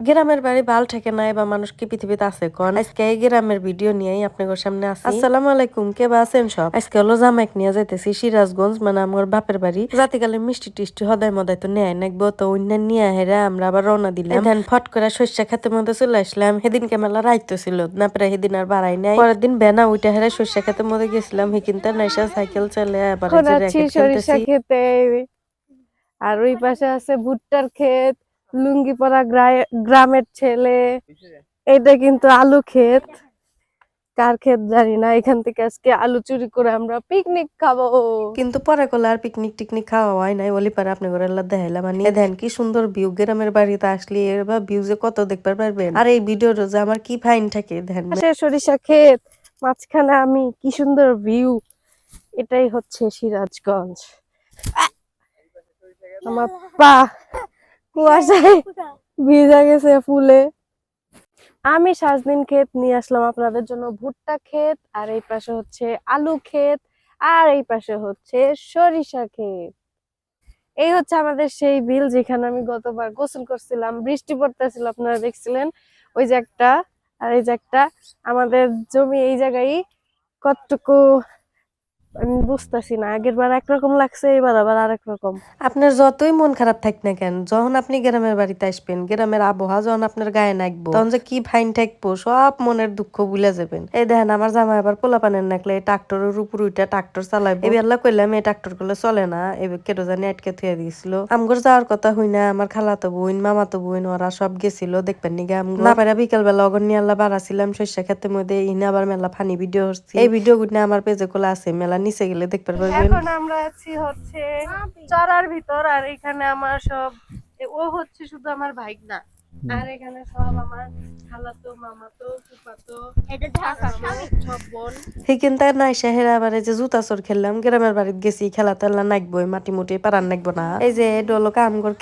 গ্রামের বাড়ি ভালো থাকে নাই বা মানুষ কি পৃথিবীতে আছে কোন? আজকে এই গ্রামের ভিডিও নিয়েই আপনাদের সামনে আসি। আসসালামু আলাইকুম কে বা আছেন সব? আজকে হলো জামাইক নিয়ে যাইতেছি সিরাজগঞ্জ মানে আমার বাপের বাড়ি। জাতিকালে মিষ্টি টিষ্টি হদায় মদায় তো নেয় নাকবো তো অন্য নিয়ে হেরা আমরা আবার রওনা দিলাম। ধান ফট করে শস্য খেতে মধ্যে চলে আসলাম। সেদিনকে মেলা রাইতো ছিল না প্রায় সেদিন আর বাড়াই নাই। পরের দিন বেনা উইটা হেরা শস্য খেতে মধ্যে গেছিলাম হে কিন্তু নাইসা সাইকেল চলে আবার খেতে। আর ওই পাশে আছে ভুট্টার ক্ষেত লুঙ্গিপাড়া গ্রা- গ্রামের ছেলে এটা কিন্তু আলু ক্ষেত। কার ক্ষেত জানি না এখান থেকে আজকে আলু চুরি করে আমরা পিকনিক খাব। কিন্তু পরে কলে আর পিকনিক টিকনিক খাওয়া হয় নাই ওলি পারে আপনি করে আল্লাহ দেখাইলাম। মানে দেন কি সুন্দর ভিউ গ্রামের বাড়িতে আসলে এর বা ভিউ যে কত দেখতে পারবেন। আর এই ভিডিওটা যে আমার কি ফাইন থাকে ধ্যান পাশে সরিষা ক্ষেত মাঝখানে আমি কি সুন্দর ভিউ এটাই হচ্ছে সিরাজগঞ্জ। আমার পা কুয়াশায় ভিজা গেছে ফুলে। আমি সাজদিন ক্ষেত নিয়ে আসলাম আপনাদের জন্য ভুট্টা ক্ষেত আর এই পাশে হচ্ছে আলু ক্ষেত আর এই পাশে হচ্ছে সরিষা ক্ষেত। এই হচ্ছে আমাদের সেই বিল যেখানে আমি গতবার গোসল করছিলাম বৃষ্টি পড়তেছিল আপনারা দেখছিলেন? ওই যে একটা আর এই যে একটা আমাদের জমি এই জায়গায় কতটুকু আমি বুঝতেছি না আগের বার একরকম লাগছে এবার আবার আরেক রকম আপনার যতই মন খারাপ থাক না কেন যখন আপনি গ্রামের বাড়িতে আসবেন গ্রামের আবহাওয়া যখন আপনার গায়ে নাকবো তখন যে কি ফাইন থাকব সব মনের দুঃখ ভুলে যাবেন। এই দেখেন আমার জামাই আবার পোলা পানের নাকলে ট্রাক্টরের উপর উইটা ট্রাক্টর চালাইবো। এবার আল্লাহ কইলাম এই ট্রাক্টরগুলো চলে না এবার কেটো জানি আটকে থুয়ে দিয়েছিল আমগর যাওয়ার কথা হই না আমার খালাতো বোন মামাতো বোন ওরা সব গেছিল দেখবেন নিগে আমগো। না। পারা বিকাল বেলা অগর নিয়ে আল্লাহ বাড়াছিলাম শস্য খেতে মধ্যে ইনে আবার মেলা ফানি ভিডিও হচ্ছে এই ভিডিও গুলো আমার পেজে গুলো আছে মেলা নিচে গেলে দেখতে পারবেন। এখন আমরা আছি হচ্ছে চড়ার ভিতর আর এখানে আমার সব ও হচ্ছে শুধু আমার ভাইগনা। আর এখানে সব আমার খালাতো মামাতো ফুফাতো সব বোন। কিন্তু নাই শাহের আবার যে জুতা চোর খেললাম গ্রামের বাড়িতে গেছি খেলা তেলা নাকবো মাটি মুটি পারান নাকবো না। এই যে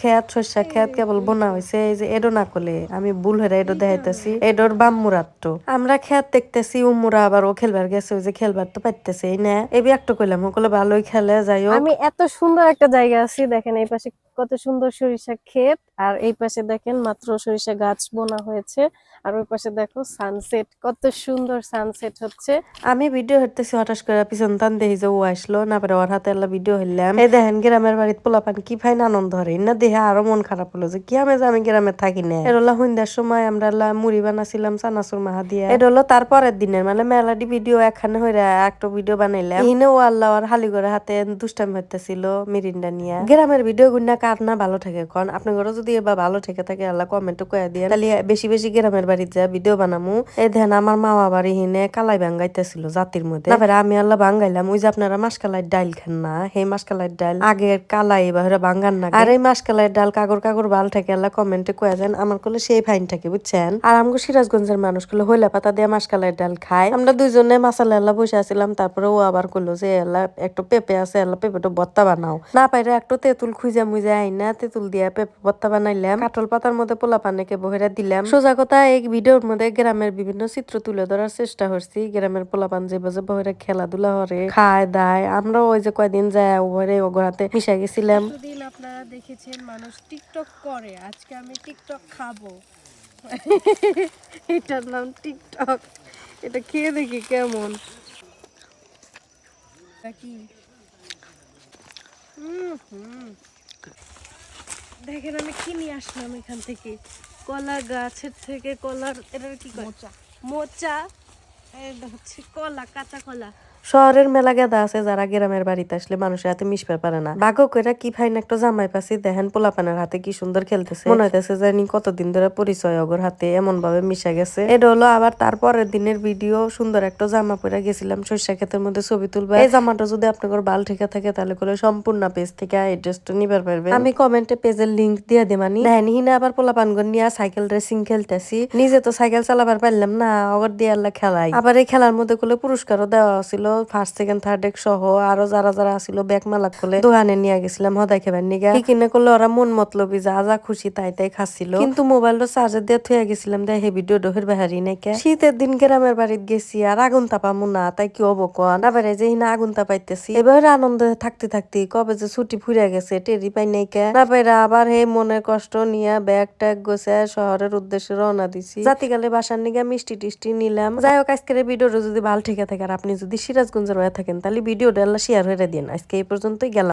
খেত শস্য খেত কেবল বোনা হয়েছে এই যে এডো না করলে আমি ভুল হয়ে এডো দেখাইতেছি। এডোর বাম মুরাত্ত আমরা খেত দেখতেছি উমুরা আবার ও খেলবার গেছে ওই যে খেলবার তো পাইতেছে এই না। এই একটা কইলাম ও কলে ভালোই খেলে যাই আমি এত সুন্দর একটা জায়গা আছি দেখেন এই পাশে কত সুন্দর সরিষা ক্ষেত। আর এই পাশে দেখেন মাত্র সরিষা গাছ বোনা হয়েছে। আর ওই পাশে দেখো সানসেট কত সুন্দর সানসেট হচ্ছে। আমি ভিডিও হেঁটতেছি হঠাৎ করে পিছন টান দেখি যে ও আসলো, না পারে ওর হাতে এলা ভিডিও হইলাম। এই দেখেন গ্রামের বাড়িতে পোলাপান কি ফাইন আনন্দ হরে না দেখে আরও মন খারাপ হলো যে কি আমি যে আমি গ্রামে থাকি না। এর হলো সন্ধ্যার সময় আমরা মুড়ি বানাছিলাম চানাচুর মাহা দিয়া এটা হলো তারপরের দিনের মানে মেলাডি ভিডিও একখানে হইরা একটা ভিডিও বানাইলাম। ইনে ও আল্লাহ আর হালি করে হাতে দুষ্টামি হইতেছিল মিরিন্ডা নিয়া। গ্রামের ভিডিও গুন্না কার না ভালো থাকে এখন আপনার যদি এবার ভালো থেকে থাকে, আল্লাহ কমেন্টে কয়ে দিয়ে। তাহলে বেশি বেশি গ্রামের বাড়িতে যা ভিডিও বানামু, এই দেখেন আমার মামা বাড়ি হিনে কালাই ভাঙ্গাইতেছিল জাতির মধ্যে। তারপরে আমি আল্লাহ ভাঙ্গাইলাম, ওই যে আপনারা মাসকালাই ডাইল খান না, সেই মাসকালাই ডাল আগে কালাই এবার ভাঙ্গান না আর এই মাসকালাই ডাল কাগর কাগর ভালো থাকে, আল্লাহ কমেন্টে কয়ে যান, আমার কোলে সেই ফাইন থাকে, বুঝছেন? আর আমগো সিরাজগঞ্জের মানুষগুলো হইলা পাতা দিয়ে মাসকালাই ডাল খায়। আমরা দুইজনে মাসালা আল্লাহ বসে আছিলাম, তারপরে ও আবার করল যে, আল্লাহ, একটু পেঁপে আছে, আল্লাহ পেঁপেটা বত্তা বানাও। না পাইরে একটু তেঁতুল খুঁজা মুজা আইনা, তেঁতুল দিয়া পেঁপে বত্তা বানাইলাম। কাঠল পাতার মধ্যে পোলা পানেকে বহেরা দিলাম। সোজা কথা, এই ভিডিওর মধ্যে গ্রামের বিভিন্ন চিত্র তুলে ধরার চেষ্টা করছি। গ্রামের পোলাপান যে বাজে বহেরা খেলাধুলা করে খায় দায়। আমরা ওই যে কয়দিন যায় ওরে ওগরাতে মিশা গেছিলাম। আপনারা দেখেছেন মানুষ টিকটক করে। আজকে আমি টিকটক খাব। এটার নাম টিকটক। এটা খেয়ে দেখি কেমন। কি? দেখেন আমি কি নিয়ে আসলাম এখান থেকে। কলা গাছের থেকে কলার এটার কি মোচা। মোচা। এটা হচ্ছে কলা কাঁচা কলা। শহরের মেলা গেদা আছে, যারা গ্রামের বাড়িতে আসলে মানুষের হাতে মিশতে পারে না। ভাগ্য কইরা, কি ফাইন একটা জামাই পাশে দেখেন পোলাপানের হাতে কি সুন্দর খেলতেছে। মনে হইতেছে জানি কতদিন ধরে পরিচয় অগর হাতে এমন ভাবে মিশা গেছে। এটা হলো আবার তারপরের দিনের ভিডিও, সুন্দর একটা জামা পরে গেছিলাম সর্ষা ক্ষেতের মধ্যে ছবি তুলবা এই জামাটা যদি আপনার বাল ঠিক থাকে, তাহলে করে সম্পূর্ণ পেজ থেকে এই ড্রেসটা নিবার পারবে আমি কমেন্টে পেজের লিঙ্ক দিয়ে দেমানি দেখেন, হিনা আবার পোলাপানগর নিয়ে সাইকেল রেসিং খেলতেছি। নিজে তো সাইকেল চালাবার পারলাম না, অগর দিয়ে আল্লাহ খেলাই। আবার এই খেলার মধ্যে গুলো পুরস্কারও দেওয়া ছিল ফার্স্ট সেকেন্ড থার্ড এক সহ আরও যারা যারা আসিল ব্যাগ মালা খুলে দোকানে নিয়ে গেছিলাম হদাই খেবার নিগা। কিনে করলে ওরা মন মতলবি যা যা খুশি তাই তাই খাচ্ছিল। কিন্তু মোবাইলটা চার্জার দিয়ে থুয়ে গেছিলাম দেয় হে ভিডিও ডোহের বাহারি নাকি শীতের দিন গ্রামের বাড়িতে গেছি আর আগুন তাপামু না তাই কি হব কন? আবার যে হিনা আগুন তাপাইতেছি। এবার আনন্দে থাকতে থাকতে কবে যে ছুটি ফুরে গেছে টেরি পাই নাই কে না পাইরা আবার হে মনের কষ্ট নিয়ে ব্যাগ ট্যাগ গোছে শহরের উদ্দেশ্যে রওনা দিছি। জাতিকালে বাসার নিগা মিষ্টি টিষ্টি নিলাম। যাই হোক আজকের এই ভিডিওটা যদি ভালো ঠিক থাকে আর আপনি যদি সিরাজগঞ্জের হয়ে থাকেন তাহলে ভিডিওটা শেয়ার হয়ে দিন। আজকে এই পর্যন্তই গেলাম।